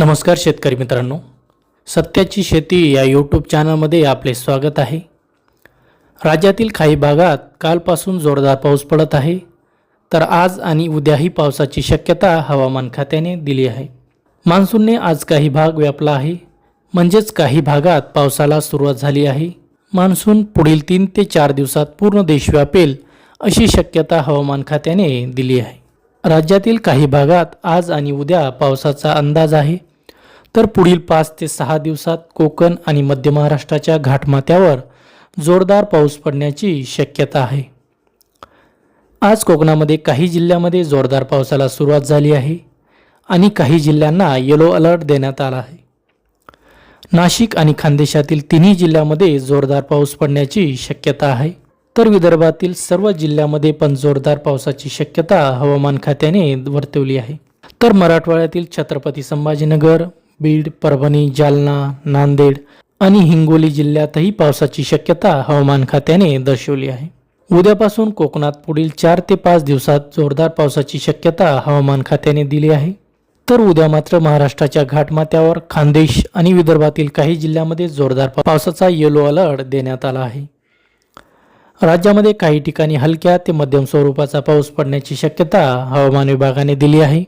नमस्कार शेतकरी मित्रांनो. सत्याची शेती या यूट्यूब चॅनलमध्ये आपले स्वागत आहे. राज्यातील काही भागात कालपासून जोरदार पाऊस पडत आहे. तर आज आणि उद्याही पावसाची शक्यता हवामान खात्याने दिली आहे. मान्सूनने आज काही भाग व्यापला आहे. म्हणजेच काही भागात पावसाला सुरुवात झाली आहे. मान्सून पुढील तीन ते चार दिवसात पूर्ण देश व्यापेल अशी शक्यता हवामान खात्याने दिली आहे. राज्यातील काही भागात आज आणि उद्या पावसाचा अंदाज आहे. तर पुढील पाच ते सहा दिवसात कोकण आणि मध्य महाराष्ट्राच्या घाटमाथ्यावर जोरदार पाऊस पडण्याची शक्यता आहे. आज कोकणामध्ये काही जिल्ह्यामध्ये जोरदार पावसाला सुरुवात झाली आहे आणि काही जिल्ह्यांना येलो अलर्ट देण्यात आला आहे. नाशिक आणि खानदेशातील तिन्ही जिल्ह्यामध्ये जोरदार पाऊस पडण्याची शक्यता आहे. तर विदर्भातील सर्व जिल्ह्यामध्ये पण जोरदार पावसाची शक्यता हवामान खात्याने वर्तवली आहे. तर मराठवाड्यातील छत्रपती संभाजीनगर बीड परभणी जालना नांदेड आणि हिंगोली जिल्ह्यातही पावसाची शक्यता हवामान खात्याने दर्शवली आहे. उद्यापासून कोकणात पुढील चार ते पाच दिवसात जोरदार पावसाची शक्यता हवामान खात्याने दिली आहे. तर उद्या मात्र महाराष्ट्राच्या घाटमाथ्यावर खानदेश आणि विदर्भातील काही जिल्ह्यामध्ये जोरदार पावसाचा येलो अलर्ट देण्यात आला आहे. राज्यामध्ये काही ठिकाणी हलक्या ते मध्यम स्वरूपाचा पाऊस पडण्याची शक्यता हवामान विभागाने दिली आहे.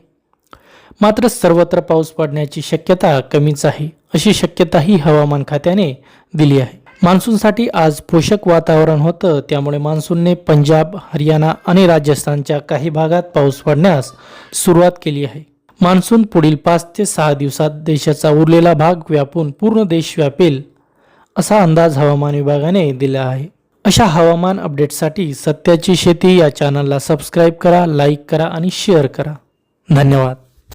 मात्र सर्वत्र पाऊस पडण्याची शक्यता कमीच आहे अशी शक्यताही हवामान खात्याने दिली आहे. मान्सूनसाठी आज पोषक वातावरण होतं त्यामुळे मान्सूनने पंजाब हरियाणा आणि राजस्थानच्या काही भागात पाऊस पडण्यास सुरुवात केली आहे. मान्सून पुढील पाच ते सहा दिवसात देशाचा उरलेला भाग व्यापून पूर्ण देश व्यापेल असा अंदाज हवामान विभागाने दिला आहे. अशा हवामान अपडेटसाठी सत्याची शेती या चॅनलला सबस्क्राईब करा लाईक करा आणि शेअर करा. धन्यवाद.